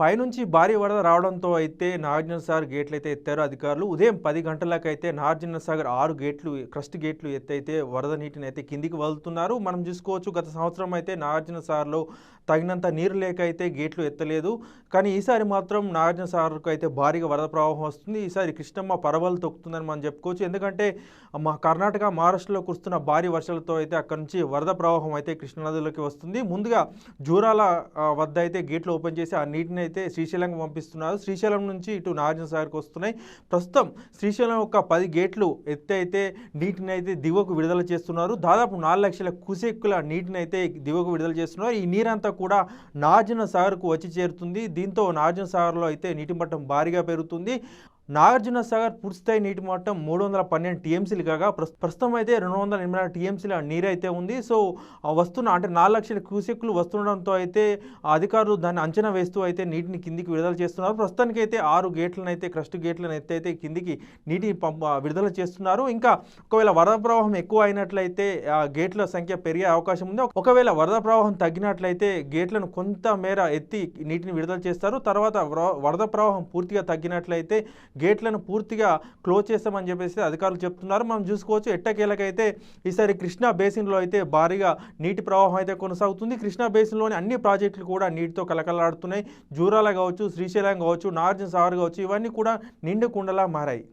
పైనుంచి భారీ వరద రావడంతో అయితే నాగార్జున సాగర్ గేట్లు అయితే ఎత్తారు అధికారులు. ఉదయం పది గంటలకైతే నాగార్జున సాగర్ ఆరు గేట్లు క్రస్ట్ గేట్లు ఎత్తైతే వరద నీటిని అయితే కిందికి వదులుతున్నారు. మనం చూసుకోవచ్చు గత సంవత్సరం అయితే నాగార్జున సాగర్లో తగినంత నీరు లేక అయితే గేట్లు ఎత్తలేదు. కానీ ఈసారి మాత్రం నాగార్జున సాగర్కు అయితే భారీగా వరద ప్రవాహం వస్తుంది. ఈసారి కృష్ణమ్మ పరవలు తొక్కుతుందని మనం చెప్పుకోవచ్చు. ఎందుకంటే మా కర్ణాటక మహారాష్ట్రలో కురుస్తున్న భారీ వర్షాలతో అయితే అక్కడ నుంచి వరద ప్రవాహం అయితే కృష్ణానదిలోకి వస్తుంది. ముందుగా జూరాల వద్ద అయితే గేట్లు ఓపెన్ చేసి ఆ నీటిని అయితే శ్రీశైలంకి పంపిస్తున్నారు. శ్రీశైలం నుంచి ఇటు నాగార్జున సాగర్కి వస్తున్నాయి. ప్రస్తుతం శ్రీశైలం యొక్క పది గేట్లు ఎత్తి అయితే నీటిని అయితే దిగువకు విడుదల చేస్తున్నారు. దాదాపు నాలుగు లక్షల కుసెక్కుల నీటిని అయితే దిగువకు విడుదల చేస్తున్నారు. ఈ నీరంతా కూడా నాగార్జున సాగర్కు వచ్చి చేరుతుంది. దీంతో నాగార్జున సాగర్లో అయితే నీటి మట్టం భారీగా పెరుగుతుంది. నాగార్జున సాగర్ పూర్తిస్థాయి నీటి మట్టం మూడు వందల పన్నెండు టీఎంసీలు కాగా ప్రస్తుతం అయితే రెండు వందల ఎనభై నాలుగు టీఎంసీల నీరు అయితే ఉంది. సో వస్తున్న అంటే నాలుగు లక్షల క్యూసెక్లు వస్తుండడంతో అయితే అధికారులు దాన్ని అంచనా వేస్తూ అయితే నీటిని కిందికి విడుదల చేస్తున్నారు. ప్రస్తుతానికి అయితే ఆరు గేట్లను అయితే క్రస్ట్ గేట్లను ఎత్తి అయితే కిందికి నీటి పంప విడుదల చేస్తున్నారు. ఇంకా ఒకవేళ వరద ప్రవాహం ఎక్కువ అయినట్లయితే ఆ గేట్ల సంఖ్య పెరిగే అవకాశం ఉంది. ఒకవేళ వరద ప్రవాహం తగ్గినట్లయితే గేట్లను కొంత మేర ఎత్తి నీటిని విడుదల చేస్తారు. తర్వాత వరద ప్రవాహం పూర్తిగా తగ్గినట్లయితే గేట్లను పూర్తిగా క్లోజ్ చేస్తామని చెప్పేసి అధికారులు చెప్తున్నారు. మనం చూసుకోవచ్చు ఎట్టకేలకైతే ఈసారి కృష్ణా బేసిన్లో అయితే భారీగా నీటి ప్రవాహం అయితే కొనసాగుతుంది. కృష్ణా బేసిన్లోని అన్ని ప్రాజెక్టులు కూడా నీటితో కలకలాడుతున్నాయి జూరాల కావచ్చు శ్రీశైలం కావచ్చు నార్జన్ సాగర్ కావచ్చు ఇవన్నీ కూడా నిండు కుండలా మారాయి.